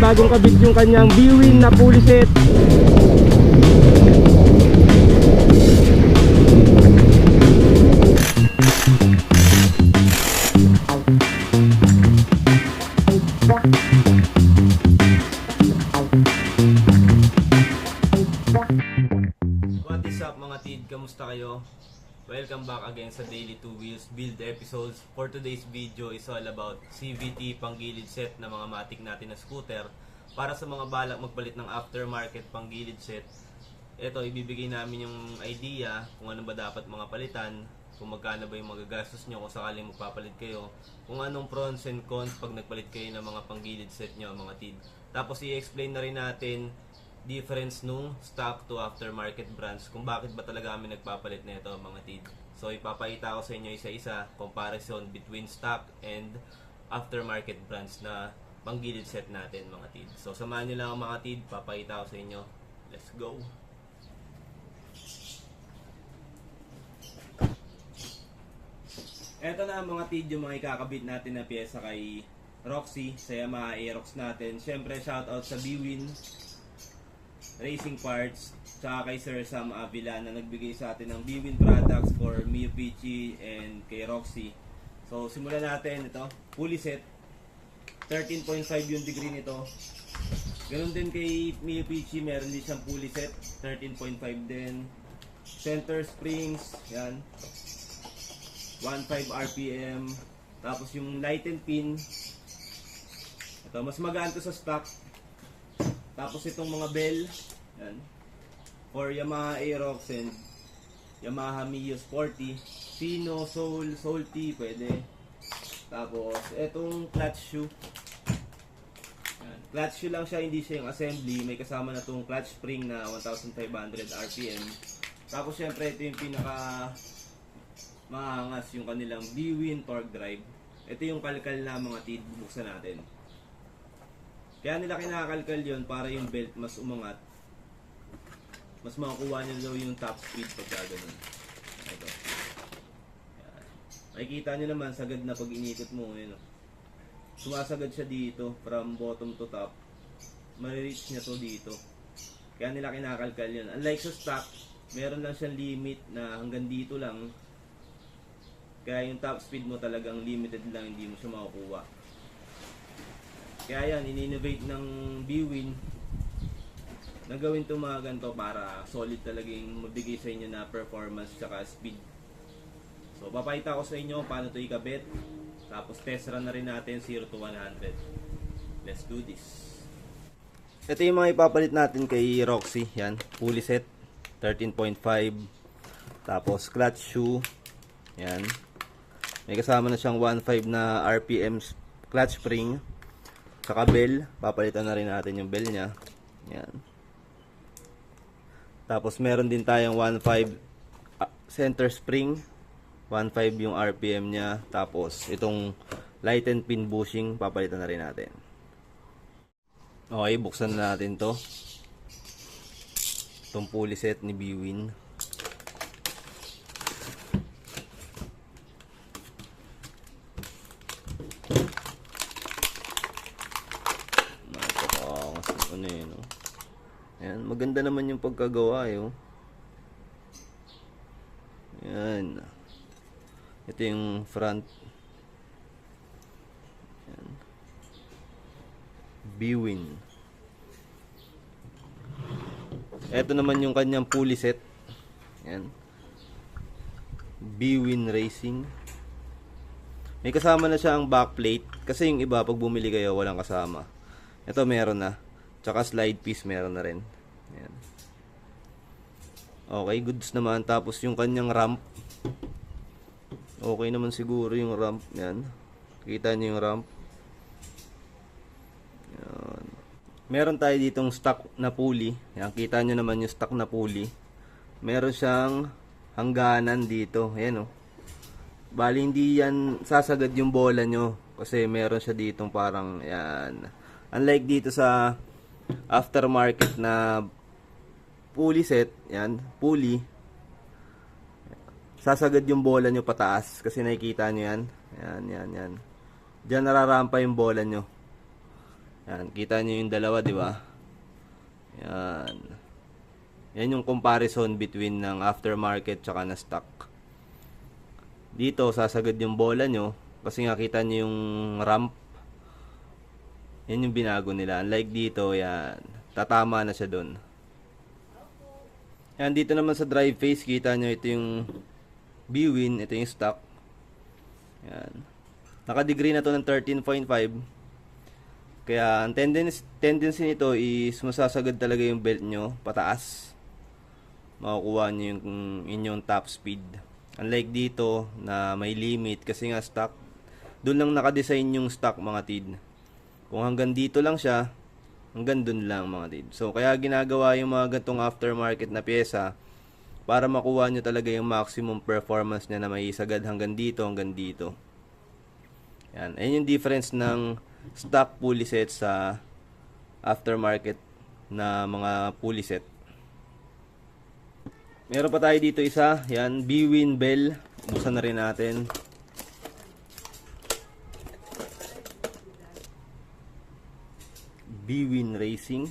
Bagong kabit yung kanyang B-Win na pulley Kamusta kayo? Welcome back again sa Daily Two Wheels Build episodes. For today's video is all about CVT panggilid set na mga matik natin na scooter. Para sa mga balak magpalit ng aftermarket panggilid set, ito ibibigay namin yung idea kung ano ba dapat mga palitan, kung magkano ba yung magagastos nyo kung sakaling magpapalit kayo, kung anong pros and cons pag nagpalit kayo ng mga panggilid set nyo mga tid. Tapos i-explain na rin natin difference nung stock to aftermarket brands kung bakit ba talaga kami nagpapalit nito mga tid. So ipapakita ko sa inyo isa-isa comparison between stock and aftermarket brands na panggilid set natin mga tid. So samahan nyo lang ang mga tid, papakita ko sa inyo. Let's go! Eto na mga tid yung mga ikakabit natin na pyesa kay Roxy sa Yamaha Aerox natin. Siyempre shoutout sa Bwin Racing Parts tsaka kay Sir Sam Avila na nagbigay sa atin ng Bwin products for Mio Pichi and kay Roxy. So simulan natin ito, pulley set. 13.5 yung degree nito. Ganun din kay Mio Pichi, meron din siyang pulley set, 13.5 din. Center springs, yan. 1.5 RPM. Tapos yung light and pin. Ito, mas magaan to sa stock. Tapos itong mga bell. Yan. For Yamaha Aerox and Yamaha Mio Sporty. Pino, Soul, Salty, pwede. Tapos, itong clutch shoe. Yan. Clutch shoe lang siya, hindi siya yung assembly. May kasama na itong clutch spring na 1,500 RPM. Tapos, syempre, ito yung pinaka maangas yung kanilang B-Win torque drive. Ito yung kalkal na mga tid bubuksan natin. Kaya nila kinakalkal yon para yung belt mas umangat. Mas makukuha nyo daw yung top speed pag ganun. Ito. Yan. Makikita nyo naman sagad na pag inikot mo. Yun. Sumasagad siya dito from bottom to top. Marireach niya to dito. Kaya nila kinakalkal yun. Unlike sa stock, meron lang siyang limit na hanggang dito lang. Kaya yung top speed mo talagang limited lang, hindi mo siya makukuha. Kaya yan, in-innovate ng B-Win na gawin itong mga ganito para solid talaga yung mabigay sa inyo na performance tsaka speed. So, papakita ko sa inyo paano ito ikabit. Tapos test run na rin natin 0 to 100. Let's do this. Ito yung mga ipapalit natin kay Roxy. Yan, pulley set. 13.5. Tapos clutch shoe. Yan. May kasama na siyang 1.5 na RPM clutch spring. Saka bell. Papalitan na rin natin yung bell niya. Yan. Tapos meron din tayong 1.5 ah, center spring. 1.5 yung RPM niya. Tapos itong light and pin bushing papalitan na rin natin. Okay, buksan na natin to. Itong pulley set ni Bwin. Napakaangas ng ano eh, no? Ayan, maganda pagkagawa eh, oh. Ayan. Ito yung front. Ayan. B-Win. Ito naman yung kanyang pulley set. Ayan. B-Win Racing. May kasama na siya ang backplate. Kasi yung iba, pag bumili kayo, walang kasama. Ito meron na. Tsaka slide piece meron na rin. Ayan. Okay, goods naman. Tapos yung kanyang ramp. Okay naman siguro yung ramp. Yan. Kita niyo yung ramp. Yan. Meron tayo ditong stock na pulley. Yan, kita nyo naman yung stock na pulley. Meron siyang hangganan dito. Ayan o. Bali, hindi yan sasagad yung bola nyo. Kasi meron siya ditong parang, yan. Unlike dito sa aftermarket na pulley set, yan, pulley, sasagad yung bola nyo pataas kasi nakikita nyo yan. Yan, yan, yan. Diyan nararampa yung bola nyo. Yan, kita nyo yung dalawa, di ba? Yan. Yan yung comparison between ng aftermarket tsaka na stock. Dito, sasagad yung bola nyo kasi nga kita nyo yung ramp. Yan yung binago nila. Unlike dito, yan. Tatama na siya doon. Yan, dito naman sa drive face, kita nyo ito yung B-Win, ito yung stock. Yan. Naka-degree na to ng 13.5. Kaya, ang tendency, tendency nito is masasagad talaga yung belt nyo pataas. Makukuha nyo yung inyong top speed. Unlike dito, na may limit kasi nga stock. Doon lang nakadesign yung stock mga tid. Kung hanggang dito lang siya, hanggang dun lang mga tid. So, kaya ginagawa yung mga gantong aftermarket na pyesa para makuha nyo talaga yung maximum performance niya na may sagad hanggang dito, hanggang dito. Yan. Ayan yung difference ng stock pulley set sa aftermarket na mga pulley set. Meron pa tayo dito isa. Yan, B-Win Bell. Buksan na rin natin. B-Win Racing.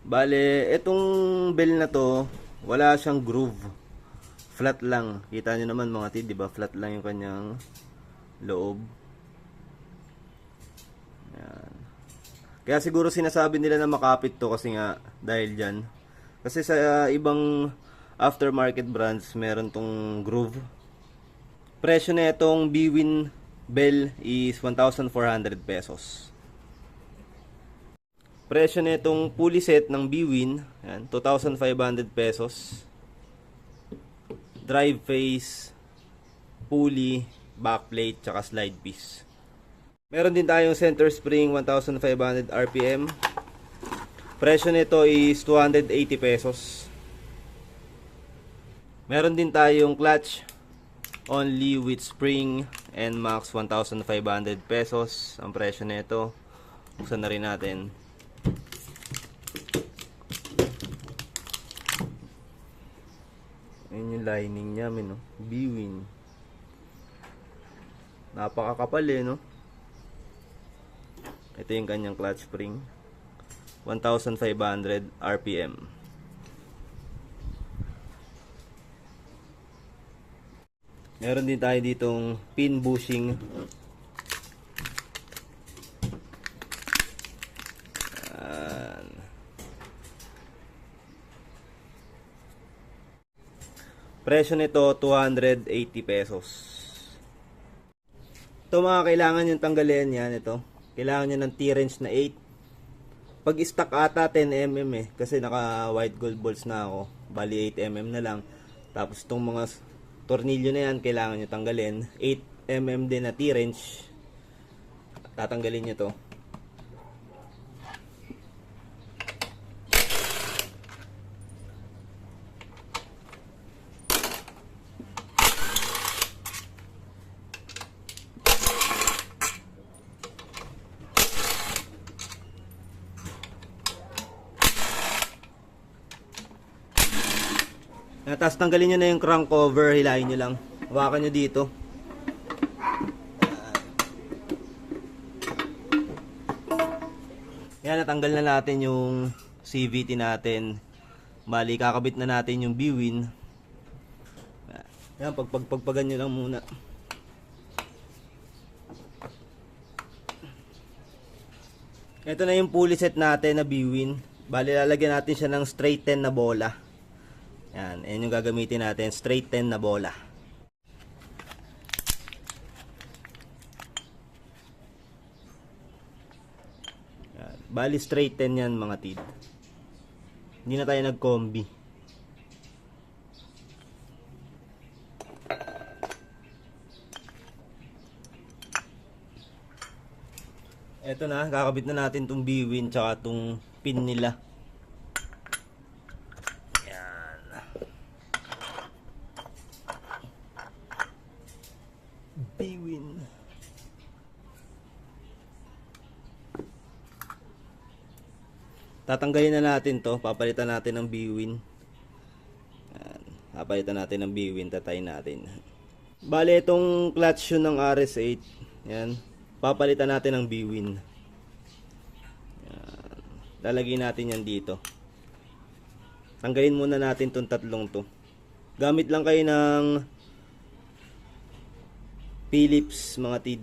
Bale, etong bell na to, wala siyang groove. Flat lang. Kita nyo naman mga tid, di ba? Flat lang yung kanyang loob. Yan. Kaya siguro sinasabi nila na makapit to kasi nga dahil dyan. Kasi sa ibang aftermarket brands, meron tong groove. Presyo na itong B-Win Bell is 1,400 pesos. Presyo na itong pulley set ng B-Win, yan, 2,500 pesos. Drive face, pulley, backplate, tsaka slide piece. Meron din tayong center spring 1,500 RPM. Presyo nito is 280 pesos. Meron din tayong clutch only with spring and max 1,500 pesos ang presyo nito. Buksan na rin natin. Ayun yung lining niya, men, no? Napakakapal eh, no? Ito yung kanyang clutch spring. 1,500 RPM. Meron din tayo ditong pin bushing. Presyo nito 280 pesos. Ito mga kailangan yung tanggalin yan ito. Kailangan nyo ng T-wrench na 8. Pag stock ata 10mm eh. Kasi naka white gold bolts na ako. Bali 8mm na lang. Tapos itong mga tornilyo na yan kailangan nyo tanggalin. 8mm din na T-wrench. Tatanggalin nyo to. Tapos tanggalin nyo na yung crank cover, hilahin nyo lang. Hawakan nyo dito. Yan, natanggal na natin yung CVT natin. Bali, kakabit na natin yung B-Win. Yan, pagpagpagpagan nyo lang muna. Ito na yung pulley set natin na B-Win. Bali, lalagyan natin siya ng straight 10 na bola. Yan, yan yung gagamitin natin, straight 10 na bola. Yan. Bali straight 10 yan mga tid. Hindi na tayo nag-combi. Eto na, kakabit na natin tong B-Win tsaka tong pin nila. Yan. B-Win. Tatanggalin na natin to. Papalitan natin ng B-Win. Papalitan natin ng B-Win. Tatay natin. Bale, itong clutch yun ng RS8. Yan. Papalitan natin ng B-Win. Yan. Lalagyan natin yan dito. Tanggalin muna natin tong tatlong to. Gamit lang kayo ng Philips mga tid.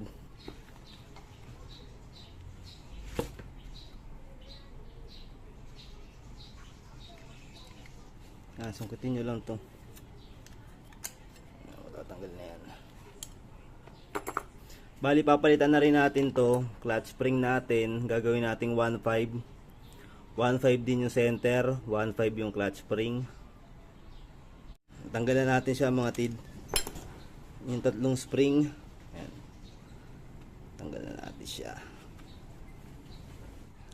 Ah, sungkitin nyo lang to. Oh, tatanggal na yan. Bali, papalitan na rin natin to. Clutch spring natin. Gagawin nating 1.5. 1.5 din yung center. 1.5 yung clutch spring. Tanggalan natin siya mga tid. Yung tatlong spring. Ayan. Tanggalan natin siya.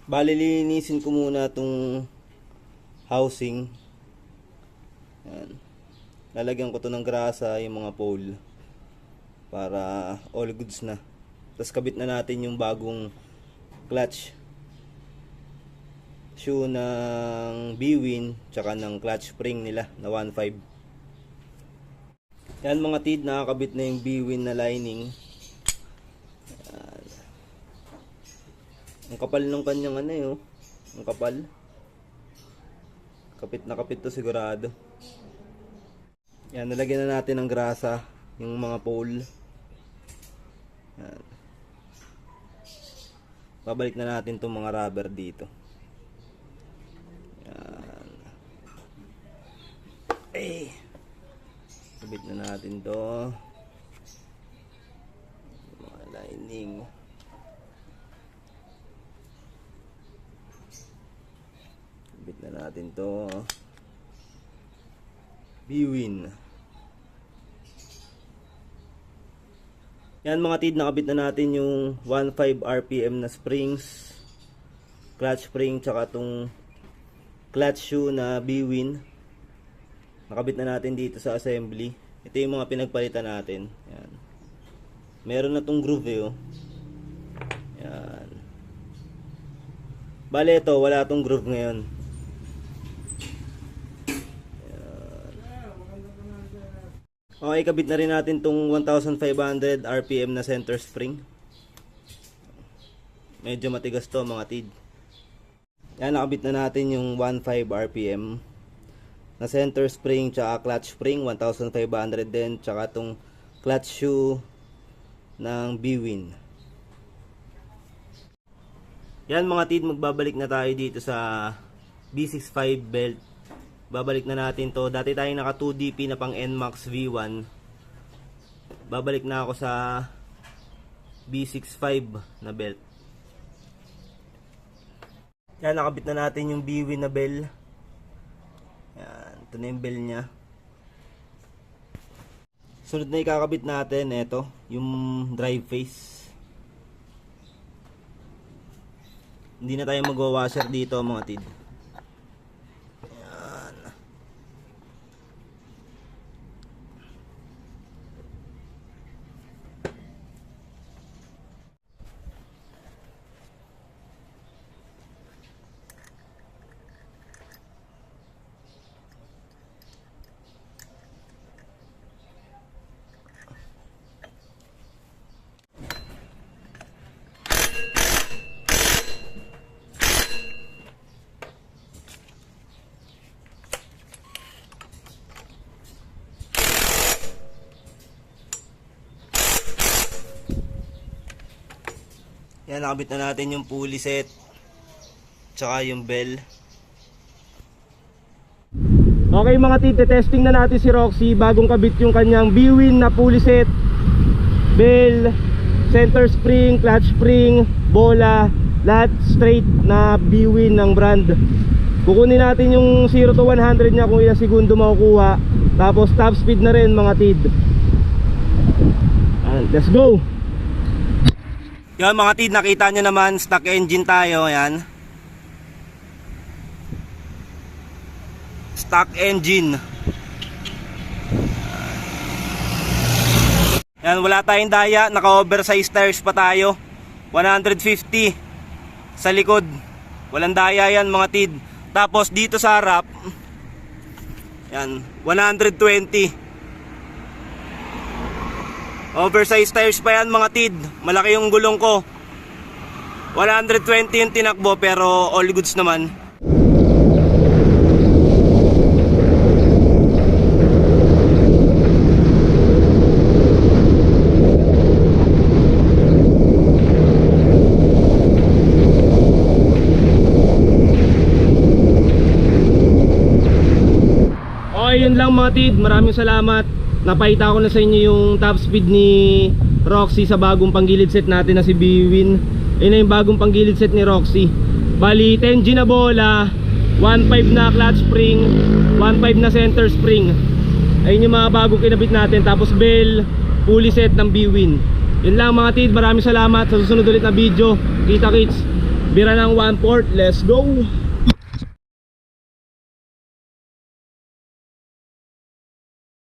Bali, linisin ko muna tong housing. Ayan. Lalagyan ko to ng grasa, yung mga pole. Para all goods na. Tapos kabit na natin yung bagong clutch. Shoe ng B-Win, tsaka ng clutch spring nila na 1.5. Yan mga tid, nakakabit na yung B-Win na lining. Yan. Ang kapal ng kanyang ano yun. Ang kapal. Kapit na kapit to sigurado. Yan, nalagyan na natin ng grasa. Yung mga pole. Yan. Babalik na natin itong mga rubber dito. Yan. Eh. Sabit na natin to. Mga lining. Sabit na natin to. B-Win. Yan mga tid, nakabit na natin yung 1.5 RPM na springs, clutch spring, tsaka tong clutch shoe na B-Win. Nakabit na natin dito sa assembly. Ito yung mga pinagpalitan natin. Yan. Meron na tong groove eh, oh. Yan. Bale ito, wala tong groove ngayon. Okay, kabit na rin natin tong 1,500 RPM na center spring. Medyo matigas to mga tid. Yan, nakabit na natin yung 1.5 RPM na center spring tsaka clutch spring 1,500 din tsaka tong clutch shoe ng B-Win. Yan mga tid, magbabalik na tayo dito sa B65 belt babalik na natin to. Dati tayong naka 2DP na pang NMAX V1. Babalik na ako sa B65 na belt. Yan, nakabit na natin yung B-Win na bell. Yan, ito na yung bell niya. Sunod na ikakabit natin, ito, yung drive face. Hindi na tayo magwa-washer dito mga tid. Yan, nakabit na natin yung pulley set. Tsaka yung bell. Okay mga tite, testing na natin si Roxy bagong kabit yung kanyang B-Win na pulley set, bell, center spring, clutch spring, bola, lahat straight na B-Win ng brand. Kukunin natin yung 0 to 100 niya kung ilang segundo makukuha. Tapos top speed na rin mga tid. Ayan, Let's go! Yan mga tid, nakita nyo naman, stock engine tayo, yan. Stock engine. Yan, wala tayong daya, naka-oversize tires pa tayo. 150 sa likod. Walang daya yan mga tid. Tapos dito sa harap, yan, 120. Oversized tires pa yan mga tid. Malaki yung gulong ko. 120 yung tinakbo pero all goods naman. Okay, yun lang mga tid. Maraming salamat. Napahita ko na sa inyo yung top speed ni Roxy sa bagong panggilid set natin na si Biwin. Yun na yung bagong panggilid set ni Roxy. Bali, 10G na bola, 1.5 na clutch spring, 1.5 na center spring. Ayun yung mga bagong kinabit natin. Tapos bell, pulley set ng Biwin. Yun lang mga tid. Maraming salamat. Sa susunod ulit na video. Kita kits. Bira ng 1 port. Let's go!